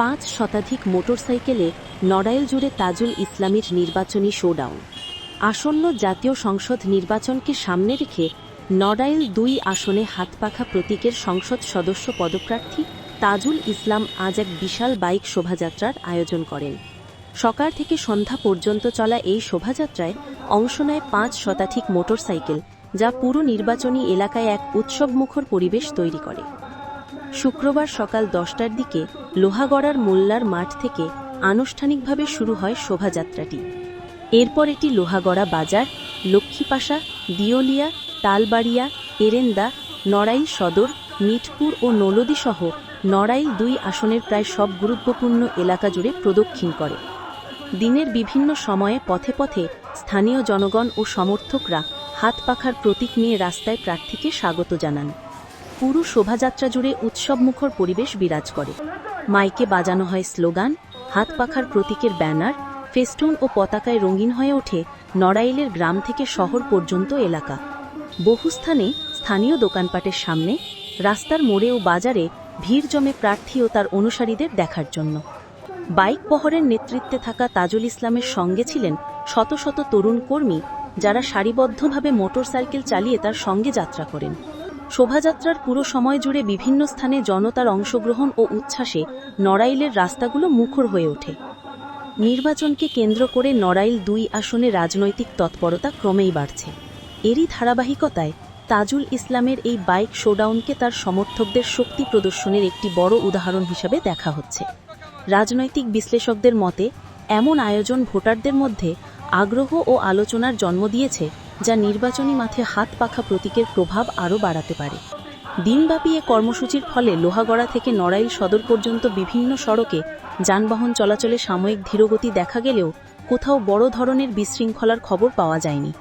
পাঁচ শতাধিক মোটরসাইকেলে নড়াইল জুড়ে তাজুল ইসলামীর নির্বাচনী শোডাউন। আসন্ন জাতীয় সংসদ নির্বাচনকে সামনে রেখে নড়াইল দুই আসনে হাতপাখা প্রতীকের সংসদ সদস্য পদপ্রার্থী তাজুল ইসলাম আজ এক বিশাল বাইক শোভাযাত্রার আয়োজন করেন। সকাল থেকে সন্ধ্যা পর্যন্ত চলা এই শোভাযাত্রায় অংশ নেয় পাঁচ শতাধিক মোটরসাইকেল, যা পুরো নির্বাচনী এলাকায় এক উৎসবমুখর পরিবেশ তৈরি করে। শুক্রবার সকাল দশটার দিকে লোহাগড়ার মোল্লার মাঠ থেকে আনুষ্ঠানিকভাবে শুরু হয় শোভাযাত্রাটি। এরপর এটি লোহাগড়া বাজার, লক্ষ্মীপাশা, দিওলিয়া, তালবাড়িয়া, এরেন্দা, নড়াইল সদর মিটপুর ও নলদী সহ নড়াইল দুই আসনের প্রায় সব গুরুত্বপূর্ণ এলাকা জুড়ে প্রদক্ষিণ করে। দিনের বিভিন্ন সময়ে পথে পথে স্থানীয় জনগণ ও সমর্থকরা হাত পাখার প্রতীক নিয়ে রাস্তায় প্রার্থীকে স্বাগত জানান। পুরো শোভাযাত্রা জুড়ে উৎসবমুখর পরিবেশ বিরাজ করে। মাইকে বাজানো হয় স্লোগান, হাত পাখার প্রতীকের ব্যানার, ফেস্টুন ও পতাকায় রঙিন হয়ে ওঠে নড়াইলের গ্রাম থেকে শহর পর্যন্ত এলাকা। বহু স্থানে স্থানীয় দোকানপাটের সামনে, রাস্তার মোড়ে ও বাজারে ভিড় জমে প্রার্থী ও তার অনুসারীদের দেখার জন্য। বাইক বহরের নেতৃত্বে থাকা তাজুল ইসলামের সঙ্গে ছিলেন শত শত তরুণ কর্মী যারা সারিবদ্ধভাবে মোটরসাইকেল চালিয়ে তার সঙ্গে যাত্রা করেন। শোভাযাত্রার পুরো সময় জুড়ে বিভিন্ন স্থানে জনতার অংশগ্রহণ ও উচ্ছ্বাসে নড়াইলের রাস্তাগুলো মুখর হয়ে ওঠে। নির্বাচনকে কেন্দ্র করে নড়াইল দুই আসনে রাজনৈতিক তৎপরতা ক্রমেই বাড়ছে। এরই ধারাবাহিকতায় তাজুল ইসলামের এই বাইক শোডাউনকে তার সমর্থকদের শক্তি প্রদর্শনের একটি বড় উদাহরণ হিসাবে দেখা হচ্ছে। রাজনৈতিক বিশ্লেষকদের মতে, এমন আয়োজন ভোটারদের মধ্যে আগ্রহ ও আলোচনার জন্ম দিয়েছে যা নির্বাচনী মাঠে হাত পাখা প্রতীকের প্রভাব আরও বাড়াতে পারে দিনব্যাপী এ কর্মসূচির ফলে লোহাগড়া থেকে নড়াইল সদর পর্যন্ত বিভিন্ন সড়কে যানবাহন চলাচলে সাময়িক ধীরগতি দেখা গেলেও কোথাও বড় ধরনের বিশৃঙ্খলার খবর পাওয়া যায়নি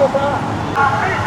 Dito ba?